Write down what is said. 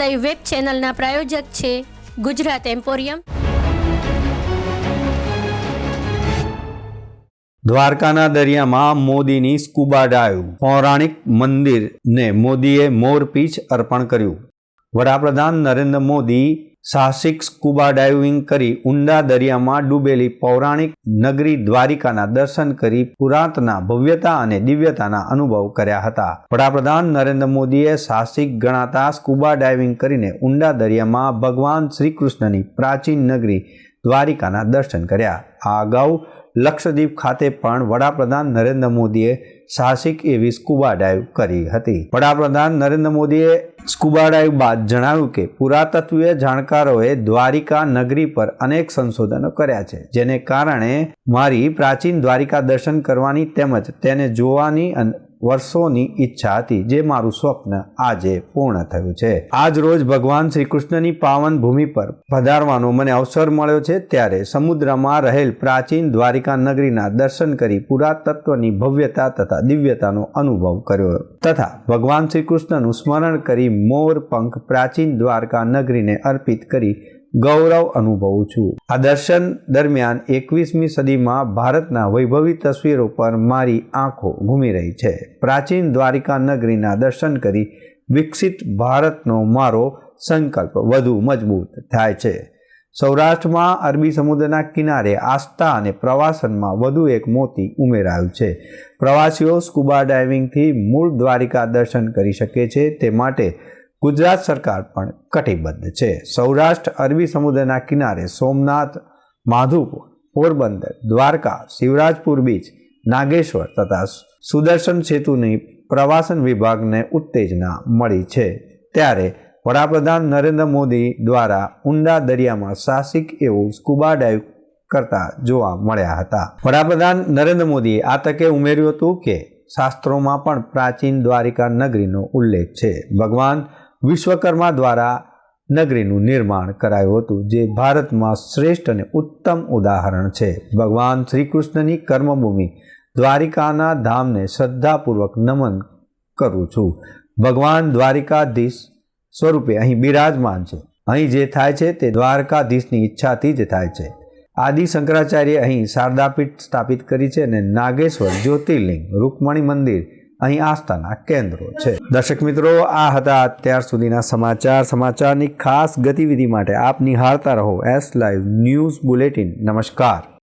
Live web ચેનલના પ્રાયોજક છે Gujarat emporium દ્વારકાના દરિયામાં મોદીની સ્કુબા ડાઈવ પૌરાણિક મંદિરને મોદીએ મોરપીંછ અર્પણ કર્યું. વડાપ્રધાન નરેન્દ્ર મોદી સાહસિક સ્કુબા ડાઇવિંગ કરી ઊંડા દરિયામાં ડૂબેલી પૌરાણિક નગરી દ્વારિકાના દર્શન કરી પુરાતના ભવ્યતા અને દિવ્યતાના અનુભવ કર્યા હતા. વડાપ્રધાન નરેન્દ્ર મોદીએ સાહસિક ગણાતા સ્કુબા ડાઇવિંગ કરીને ઊંડા દરિયામાં ભગવાન શ્રીકૃષ્ણની પ્રાચીન નગરી દ્વારિકાના દર્શન કર્યા. આ અગાઉ લક્ષદ્વીપ ખાતે પણ વડાપ્રધાન નરેન્દ્ર મોદીએ સાહસિક એવી સ્કુબા ડાઇવ કરી હતી. વડાપ્રધાન નરેન્દ્ર મોદીએ સ્કુબા ડાઇવ બાદ જણાવ્યું કે પુરાતત્વીય જાણકારોએ દ્વારિકા નગરી પર અનેક સંશોધનો કર્યા છે, જેને કારણે મારી પ્રાચીન દ્વારિકા દર્શન કરવાની તેમજ તેને જોવાની વર્ષોની ઈચ્છા હતી જે મારું સ્વપ્ન આજે પૂર્ણ થયું છે. આજ રોજ ભગવાન શ્રી કૃષ્ણની પાવન ભૂમિ પર પધારવાનો મને અવસર મળ્યો છે ત્યારે સમુદ્રમાં રહેલ પ્રાચીન દ્વારિકા નગરીના દર્શન કરી પુરાતત્વની ભવ્યતા તથા દિવ્યતાનો અનુભવ કર્યો તથા ભગવાન શ્રી કૃષ્ણનું સ્મરણ કરી મોર પંખ પ્રાચીન દ્વારકા નગરીને અર્પિત કરી ગૌરવ અનુભવું છું. આ દર્શન દરમિયાન એકવીસમી સદીમાં ભારતના વૈભવી તસવીરો પર મારી આંખો ઘૂમી રહી છે. પ્રાચીન દ્વારિકા નગરીના દર્શન કરી વિકસિત ભારતનો મારો સંકલ્પ વધુ મજબૂત થાય છે. સૌરાષ્ટ્રમાં અરબી સમુદ્રના કિનારે આસ્થા અને પ્રવાસનમાં વધુ એક મોતી ઉમેરાયું છે. પ્રવાસીઓ સ્કુબા ડાઇવિંગથી મૂળ દ્વારિકા દર્શન કરી શકે છે તે માટે ગુજરાત સરકાર પણ કટિબદ્ધ છે. સૌરાષ્ટ્ર અરબી સમુદ્રના કિનારે સોમનાથ, માધુપુર, પોરબંદર, દ્વારકા, શિવરાજપુર બીચ, નાગેશ્વર તથા સુદર્શન સેતુની પ્રવાસન વિભાગને ઉત્તેજના મળી છે. ત્યારે વડાપ્રધાન નરેન્દ્ર મોદી દ્વારા ઊંડા દરિયામાં સાહસિક એવું સ્કુબા ડાઇવ કરતા જોવા મળ્યા હતા. વડાપ્રધાન નરેન્દ્ર મોદીએ આ તકે ઉમેર્યું હતું કે શાસ્ત્રોમાં પણ પ્રાચીન દ્વારિકા નગરીનો ઉલ્લેખ છે. ભગવાન વિશ્વકર્મા દ્વારા નગરીનું નિર્માણ કરાયું હતું, જે ભારતમાં શ્રેષ્ઠ અને ઉત્તમ ઉદાહરણ છે. ભગવાન શ્રી કૃષ્ણની કર્મભૂમિ દ્વારિકાના ધામને શ્રદ્ધાપૂર્વક નમન કરું છું. ભગવાન દ્વારિકાધીશ સ્વરૂપે અહીં બિરાજમાન છે. અહીં જે થાય છે તે દ્વારકાધીશની ઈચ્છાથી જ થાય છે. આદિ શંકરાચાર્ય અહીં શારદાપીઠ સ્થાપિત કરી છે અને નાગેશ્વર જ્યોતિર્લિંગ, રૂકમણી મંદિર અહીં આસ્થાના કેન્દ્રો છે. દર્શક મિત્રો, આ હતા અત્યાર સુધીના સમાચાર. સમાચારની ખાસ ગતિવિધિ માટે આપ નિહાળતા રહો. એસ લાઈવ ન્યૂઝ બુલેટિન નમસ્કાર.